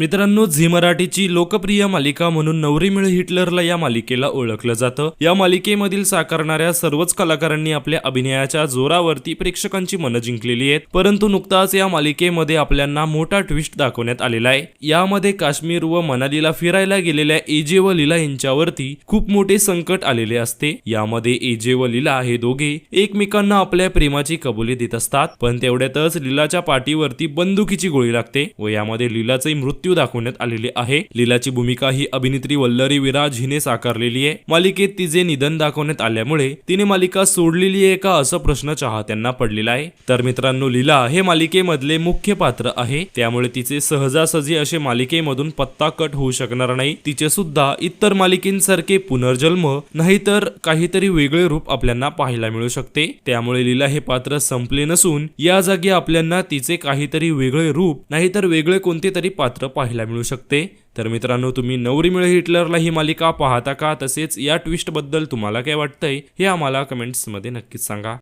मित्रांनो झी मराठीची लोकप्रिय मालिका म्हणून नवरी मिळ हिटलरला या मालिकेला ओळखलं जातं. या मालिकेमधील साकारणाऱ्या सर्वच कलाकारांनी आपल्या अभिनयाच्या जोरावरती प्रेक्षकांची मनं जिंकलेली आहेत. परंतु नुकताच या मालिकेमध्ये आपल्याला मोठा ट्विस्ट दाखवण्यात आलेला आहे. यामध्ये काश्मीर व मनालीला फिरायला गेलेल्या एजे व लीला यांच्यावरती खूप मोठे संकट आलेले असते. यामध्ये एजे व लीला हे दोघे एकमेकांना आपल्या प्रेमाची कबुली देत असतात. पण तेवढ्यातच लीलाच्या पाठीवरती बंदुकीची गोळी लागते व यामध्ये लीलाचे मृत्यू दाखवण्यात आलेले आहे. लीलाची भूमिका ही अभिनेत्री वल्लरी विराज हिने साकारलेली आहे. मालिकेत तिचे निधन दाखवण्यात आल्यामुळे तिने मालिका सोडलेली आहे का असा प्रश्न चाहत्यांना पडलेला आहे. तर मित्रांनो लीला हे मालिकेमधले मुख्य पात्र आहे. त्यामुळे तिचे सहजासहजी असे मालिकेमधून पत्ता कट होऊ शकणार नाही. तिचे सुद्धा इतर मालिकेंसारखे पुनर्जन्म नाहीतर काहीतरी वेगळे रूप आपल्याला पाहायला मिळू शकते. त्यामुळे लीला हे पात्र संपले नसून या जागी आपल्याला तिचे काहीतरी वेगळे रूप नाहीतर वेगळे कोणते तरी पात्र पाहायला मिळू शकते. तर मित्रांनो तुम्ही नवरी मिळ हिटलरला ही मालिका पाहता का? तसेच या ट्विस्टबद्दल तुम्हाला काय वाटतंय हे आम्हाला कमेंट्समध्ये नक्कीच सांगा.